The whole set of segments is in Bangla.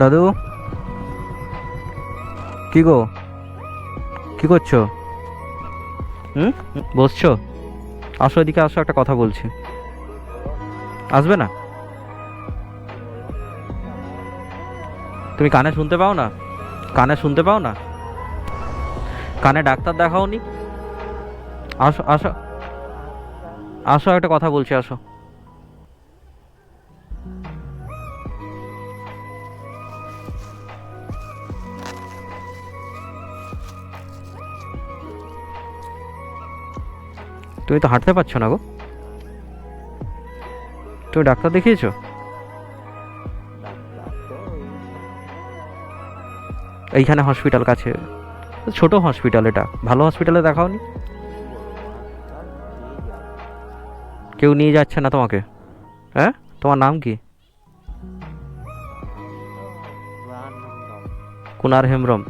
দাদু? কি গো? কি করছ? হুম? বসছো? আসো এদিকে আসো একটা কথা বলছি। আসবে না? তুমি কানে শুনতে পাও না? কানে শুনতে পাও না? কানে ডাক্তার দেখাওনি? আসো আসো। আসো একটা কথা বলছি আসো। তুমি তো হাঁটতে পারছ না গো। তুমি ডাক্তার দেখিয়েছো? এইখানে হসপিটাল কাছে। ছোট হসপিটাল এটা। ভালো হসপিটালে দেখাওনি? কেউ নিয়ে যাচ্ছে না তোমাকে? হ্যাঁ? তোমার নাম কি? কুনার হেমব্রম।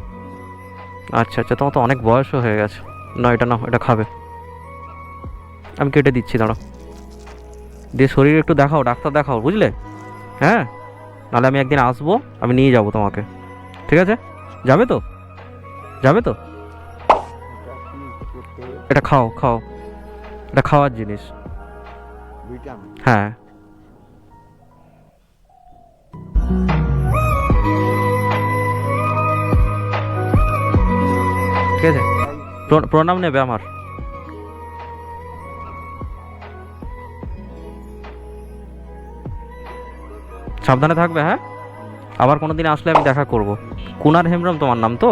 আচ্ছা আচ্ছা তোমার তো অনেক বয়সও হয়ে গেছে। না, এটা না, এটা খাবে। আমি কেটে দিচ্ছি দাঁড়াও। দিয়ে শরীর একটু দেখাও ডাক্তার দেখাও বুঝলে? হ্যাঁ? নাহলে আমি একদিন আসব আমি নিয়ে যাব তোমাকে। ঠিক আছে? যাবে তো? যাবে তো? এটা খাও খাও। এটা খাওয়ার জিনিস। হ্যাঁ। ঠিক আছে? প্রণাম নেবে আমার। সাবধানে থাকবে হ্যাঁ? আবার কোনো দিন আসলে আমি দেখা করব। কুনার হেমব্রম তোমার নাম তো?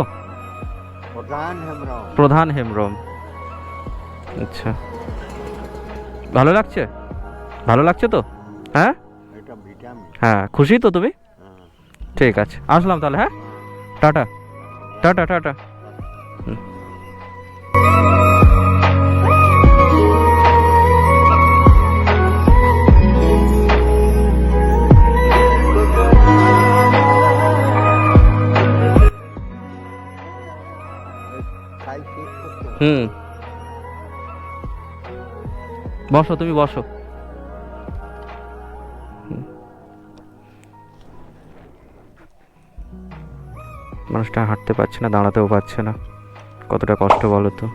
প্রধান হেমরাও প্রধান হেমব্রম। আচ্ছা। ভালো লাগছে? ভালো লাগছে তো? হ্যাঁ? হ্যাঁ খুশি তো তুমি? হ্যাঁ। ঠিক আছে। আসলাম তাহলে হ্যাঁ? Ta ta. Ta ta ta ta. হুম। বসো, তুমি বসো। মানুষটা হাঁটতে পারছে না, দাঁড়াতেও পারছে না। কতটা কষ্ট বলো তো।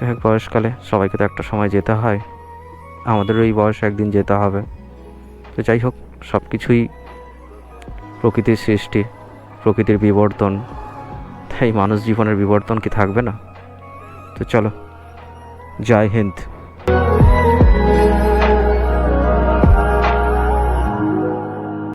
যাই হোক, বয়সকালে সবাইকে তো একটা সময় যেতে হয়। আমাদেরও এই বয়সে একদিন যেতে হবে। তো যাই হোক সব কিছুই প্রকৃতির সৃষ্টি, প্রকৃতির বিবর্তন। তাই মানুষ জীবনের বিবর্তন কি থাকবে না? তো চলো জয় হিন্দ।